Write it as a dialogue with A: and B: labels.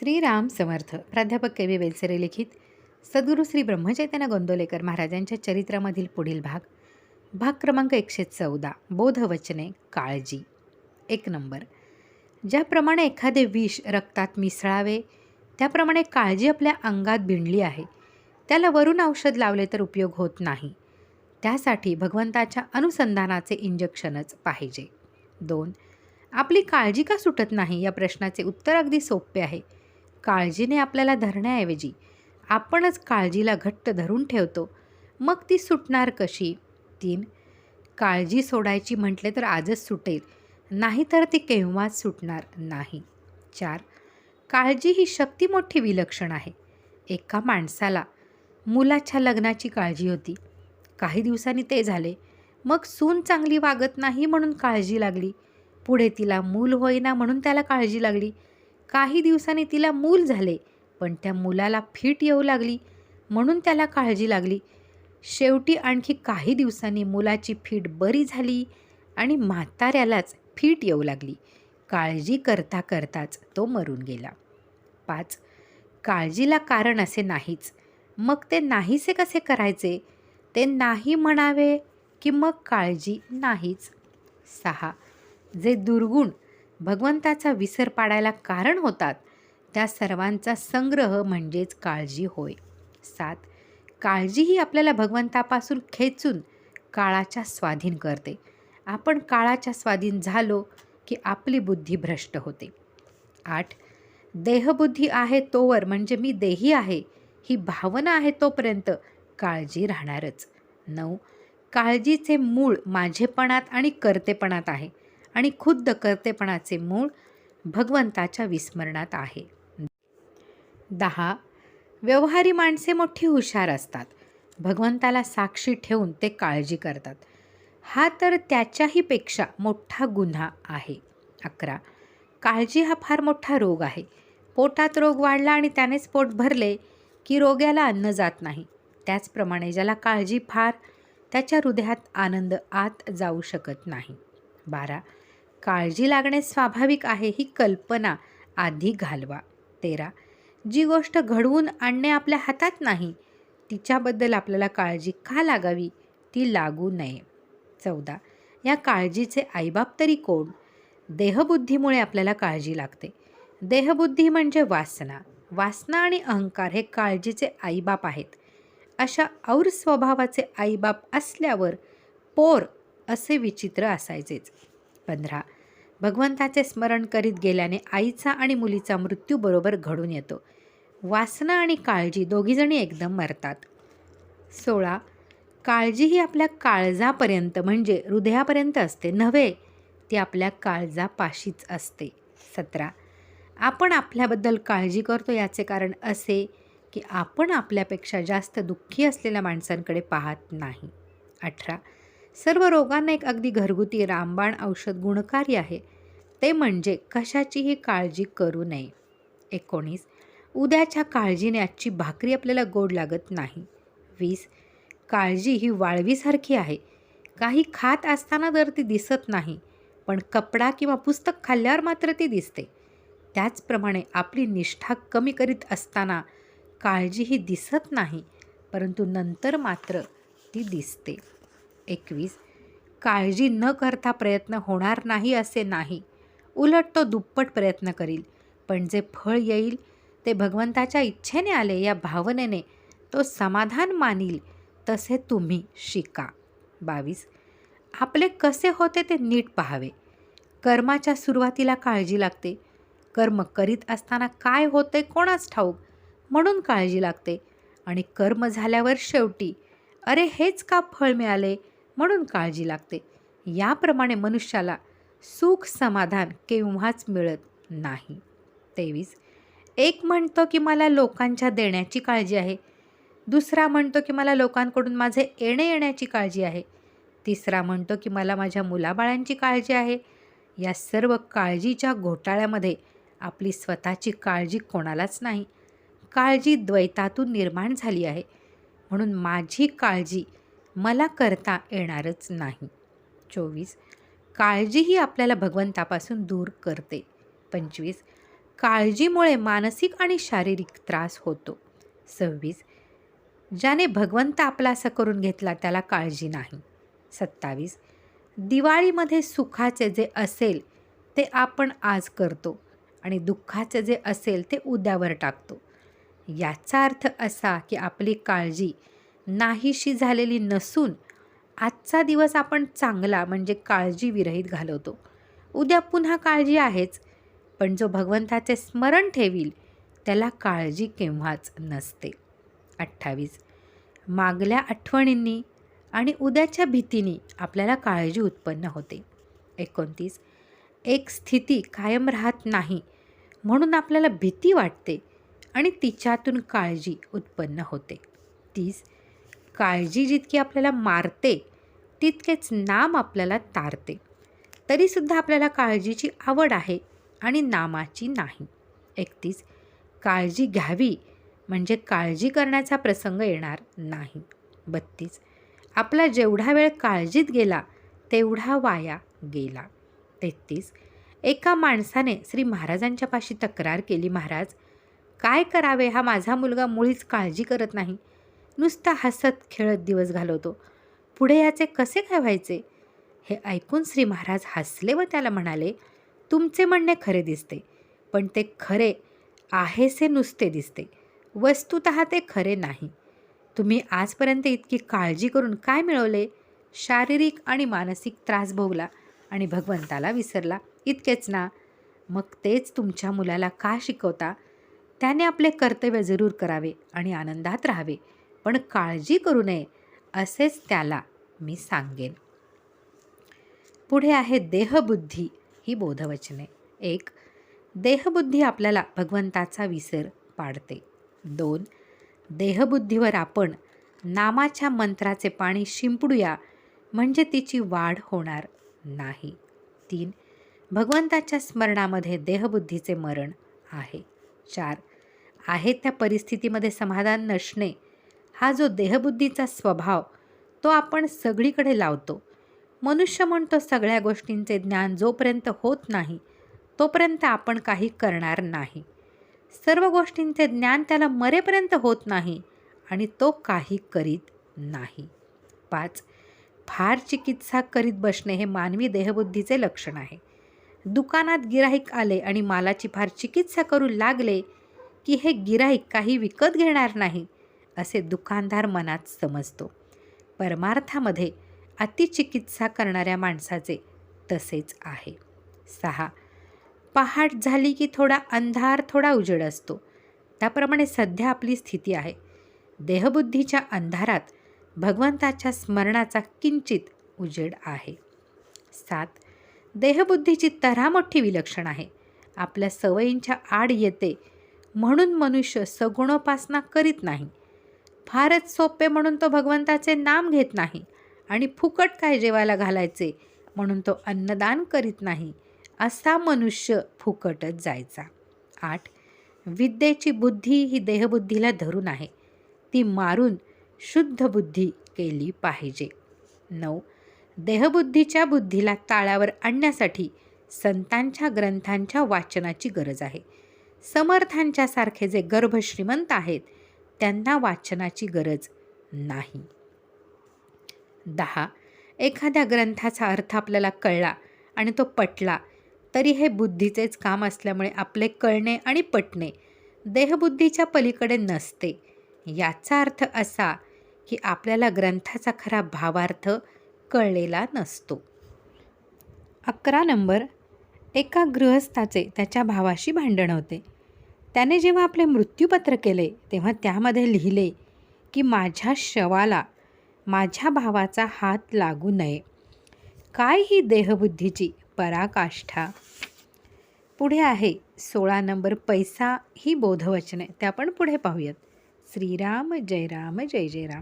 A: श्रीराम समर्थ. प्राध्यापक K V वेलसरे लिखित. सद्गुरू श्री ब्रह्मचैतन्य गोंदोलेकर महाराजांच्या चरित्रामधील पुढील भाग. भाग क्रमांक एकशे चौदा. बोधवचने काळजी. एक नंबर. ज्याप्रमाणे एखादे विष रक्तात मिसळावे त्याप्रमाणे काळजी आपल्या अंगात भिणली आहे त्याला वरून औषध लावले तर उपयोग होत नाही. त्यासाठी भगवंताच्या अनुसंधानाचे इंजेक्शनच पाहिजे. दोन. आपली काळजी का सुटत नाही या प्रश्नाचे उत्तर अगदी सोपे आहे. काळजीने आपल्याला धरण्याऐवजी आपणच काळजीला घट्ट धरून ठेवतो. मग ती सुटणार कशी? तीन काळजी सोडायची म्हटले तर आजच सुटेल नाहीतर ती केव्हाच सुटणार नाही. चार काळजी ही शक्ती मोठी विलक्षण आहे. एका माणसाला मुलाच्या लग्नाची काळजी होती. काही दिवसांनी ते झाले. मग सून चांगली वागत नाही म्हणून काळजी लागली. पुढे तिला मूल होईना म्हणून त्याला काळजी लागली. काही दिवसांनी तिला मूल झाले पण त्या मुलाला फिट येऊ लागली म्हणून त्याला काळजी लागली. शेवटी आणखी काही दिवसांनी मुलाची फीट बरी झाली आणि म्हाताऱ्यालाच फीट येऊ लागली. काळजी करता करताच तो मरून गेला. पाच. काळजीला कारण असे नाहीच. मग ते नाहीसे कसे करायचे? ते नाही म्हणावे की मग काळजी नाहीच. सहा. जे दुर्गुण भगवंताचा विसर पाडायला कारण होतात? त्या सर्वांचा संग्रह म्हणजेच काळजी होय. सात. काळजी ही आपल्याला भगवंतापासून खेचून काळाच्या स्वाधीन करते. आपण काळाच्या स्वाधीन झालो की आपली बुद्धी भ्रष्ट होते. आठ. देहबुद्धी आहे तोवर म्हणजे मी देही आहे ही भावना आहे तोपर्यंत काळजी राहणारच. नऊ. काळजीचे मूळ माझेपणात आणि कर्तेपणात आहे. आणि खुद्द कर्तेपणाचे मूळ भगवंताच्या विस्मरणात आहे. दहा. व्यवहारी माणसे मोठी हुशार असतात. भगवंताला साक्षी ठेवून ते काळजी करतात. हा तर त्याच्याही पेक्षा मोठा गुन्हा आहे. अकरा. काळजी हा फार मोठा रोग आहे. पोटात रोग वाढला आणि त्यानेच पोट भरले की रोग्याला अन्न जात नाही. त्याचप्रमाणे ज्याला काळजी फार त्याच्या हृदयात आनंद आत जाऊ शकत नाही. बारा. काळजी लागणे स्वाभाविक आहे ही कल्पना आधी घालवा. तेरा. जी गोष्ट घडवून आणणे आपल्या हातात नाही तिच्याबद्दल आपल्याला काळजी का लागावी? ती लागू नये. चौदा. या काळजीचे आईबाप तरी कोण? देहबुद्धीमुळे आपल्याला काळजी लागते. देहबुद्धी म्हणजे वासना. वासना आणि अहंकार हे काळजीचे आईबाप आहेत. अशा और स्वभावाचे आईबाप असल्यावर पोर असे विचित्र असायचेच. पंधरा. भगवंताचे स्मरण करीत गेल्याने आईचा आणि मुलीचा मृत्यू बरोबर घडून येतो. वासना आणि काळजी दोघीजणी एकदम मरतात. सोळा. काळजी ही आपल्या काळजापर्यंत म्हणजे हृदयापर्यंत असते नव्हे ती आपल्या काळजापाशीच असते. सतरा. आपण आपल्याबद्दल काळजी करतो याचे कारण असे की आपण आपल्यापेक्षा जास्त दुःखी असलेल्या माणसांकडे पाहत नाही. अठरा. सर्व रोगांना एक अगदी घरगुती रामबाण औषध गुणकारी आहे. ते म्हणजे कशाचीही काळजी करू नये. एकोणीस. उद्याच्या काळजीने आजची भाकरी आपल्याला गोड लागत नाही. वीस. काळजी ही वाळवीसारखी आहे. काही खात असताना तर ती दिसत नाही पण कपडा किंवा पुस्तक खाल्ल्यावर मात्र ती दिसते. त्याचप्रमाणे आपली निष्ठा कमी करीत असताना काळजी ही दिसत नाही परंतु नंतर मात्र ती दिसते. एकवीस. काळजी न करता प्रयत्न होणार नाही असे नाही. उलट तो दुप्पट प्रयत्न करील. पण जे फळ येईल ते भगवंताच्या इच्छेने आले या भावनेने तो समाधान मानील. तसे तुम्ही शिका. बावीस. आपले कसे होते ते नीट पाहावे. कर्माच्या सुरुवातीला काळजी लागते. कर्म करीत असताना काय होते कोणाच ठाऊक? म्हणून काळजी लागते. आणि कर्म झाल्यावर शेवटी अरे हेच का फळ मिळाले? म्हणून काळजी लागते. याप्रमाणे मनुष्याला सुख समाधान केव्हाच मिळत नाही. तेवीस एक म्हणतो की मला लोकांच्या देण्याची काळजी आहे. दुसरा म्हणतो की मला लोकांकडून माझे येणे येण्याची काळजी आहे. तिसरा म्हणतो की मला माझ्या मुलाबाळांची काळजी आहे. या सर्व काळजीच्या घोटाळ्यामध्ये आपली स्वतःची काळजी कोणालाच नाही. काळजी द्वैतातून निर्माण झाली आहे. म्हणून माझी काळजी मला करता येणारच नाही. चोवीस. काळजी ही आपल्याला भगवंतापासून दूर करते. पंचवीस. काळजीमुळे मानसिक आणि शारीरिक त्रास होतो. सव्वीस. ज्याने भगवंत आपला असं करून घेतला त्याला काळजी नाही. सत्तावीस. दिवाळीमध्ये सुखाचे जे असेल ते आपण आज करतो आणि दुःखाचे जे असेल ते उद्यावर टाकतो. याचा अर्थ असा की आपली काळजी नाहीशी झालेली नसून आजचा दिवस आपण चांगला म्हणजे काळजी विरहित घालवतो. उद्या पुन्हा काळजी आहेच पण जो भगवंताचे स्मरण ठेवील त्याला काळजी केव्हाच नसते. अठ्ठावीस. मागल्या आठवणींनी आणि उद्याच्या भीतीने आपल्याला काळजी उत्पन्न होते. एकोणतीस. एक स्थिती कायम राहत नाही म्हणून आपल्याला भीती वाटते आणि तिच्यातून काळजी उत्पन्न होते. तीस. काळजी जितकी आपल्याला मारते तितकेच नाम आपल्याला तारते. तरीसुद्धा आपल्याला काळजीची आवड आहे आणि नामाची नाही. एकतीस काळजी घ्यावी म्हणजे काळजी करण्याचा प्रसंग येणार नाही. बत्तीस आपला जेवढा वेळ काळजीत गेला तेवढा वाया गेला. तेहतीस एका माणसाने श्री महाराजांच्या पाशी तक्रार केली महाराज काय करावे? हा माझा मुलगा मुळीच काळजी करत नाही. नुसता हसत खेळत दिवस घालवतो. पुढे याचे कसे काय व्हायचे? हे ऐकून श्री महाराज हसले व त्याला म्हणाले तुमचे म्हणणे खरे दिसते पण ते खरे आहेसे नुसते दिसते. वस्तुत ते खरे नाही. तुम्ही आजपर्यंत इतकी काळजी करून काय मिळवले? शारीरिक आणि मानसिक त्रास भोगला आणि भगवंताला विसरला. इतकेच ना. मग तेच तुमच्या मुलाला का शिकवता? त्याने आपले कर्तव्य जरूर करावे आणि आनंदात राहावे. पण काळजी करू नये असेच त्याला मी सांगेन. पुढे आहे देहबुद्धी ही बोधवचने. एक देहबुद्धी आपल्याला भगवंताचा विसर पाडते. दोन देहबुद्धीवर आपण नामाच्या मंत्राचे पाणी शिंपडूया म्हणजे तिची वाढ होणार नाही. तीन भगवंताच्या स्मरणामध्ये देहबुद्धीचे मरण आहे. चार आहे त्या परिस्थितीमध्ये समाधान नसणे हा जो देहबुद्धीचा स्वभाव तो आपण सगळीकडे लावतो. मनुष्य म्हणतो सगळ्या गोष्टींचे ज्ञान जोपर्यंत होत नाही तोपर्यंत आपण काही करणार नाही. सर्व गोष्टींचे ज्ञान त्याला मरेपर्यंत होत नाही आणि तो काही करीत नाही. पाच फार चिकित्सा करीत बसणे हे मानवी देहबुद्धीचे लक्षण आहे. दुकानात गिराईक आले आणि मालाची फार चिकित्सा करू लागले की हे गिराईक काही विकत घेणार नाही. असे दुकानदार मनात समजतो. परमार्थामध्ये अतिचिकित्सा करणाऱ्या माणसाचे तसेच आहे. सहा. पहाट झाली की थोडा अंधार थोडा उजेड असतो. त्याप्रमाणे सध्या आपली स्थिती आहे. देहबुद्धीच्या अंधारात भगवंताच्या स्मरणाचा किंचित उजेड आहे. सात. देहबुद्धीची तऱ्हा मोठी विलक्षण आहे. आपल्या सवयींच्या आड येते म्हणून मनुष्य सगुणोपासना करीत नाही. फारच सोपे म्हणून तो भगवंताचे नाम घेत नाही आणि फुकट काय जेवायला घालायचे म्हणून तो अन्नदान करीत नाही असा मनुष्य फुकटच जायचा. आठ विद्येची बुद्धी ही देहबुद्धीला धरून आहे. ती मारून शुद्ध बुद्धी केली पाहिजे. नऊ देहबुद्धीच्या बुद्धीला ताळावर आणण्यासाठी संतांच्या ग्रंथांच्या वाचनाची गरज आहे. समर्थांच्यासारखे जे गर्भश्रीमंत आहेत त्यांना वाचनाची गरज नाही. दहा. एखाद्या ग्रंथाचा अर्थ आपल्याला कळला आणि तो पटला तरी हे बुद्धीचेच काम असल्यामुळे आपले कळणे आणि पटणे देहबुद्धीच्या पलीकडे नसते. याचा अर्थ असा की आपल्याला ग्रंथाचा खरा भावार्थ कळलेला नसतो. अकरा नंबर. एका गृहस्थाचे त्याच्या भावाशी भांडण होते. त्याने जेव्हा आपले मृत्यूपत्र केले तेव्हा त्यामध्ये लिहिले की माझ्या शवाला माझ्या भावाचा हात लागू नये. काय ही देहबुद्धीची पराकाष्ठा. पुढे आहे सोळा नंबर पैसा ही बोधवचने. त्या आपण पुढे पाहूयात. श्रीराम जय राम जय जय राम.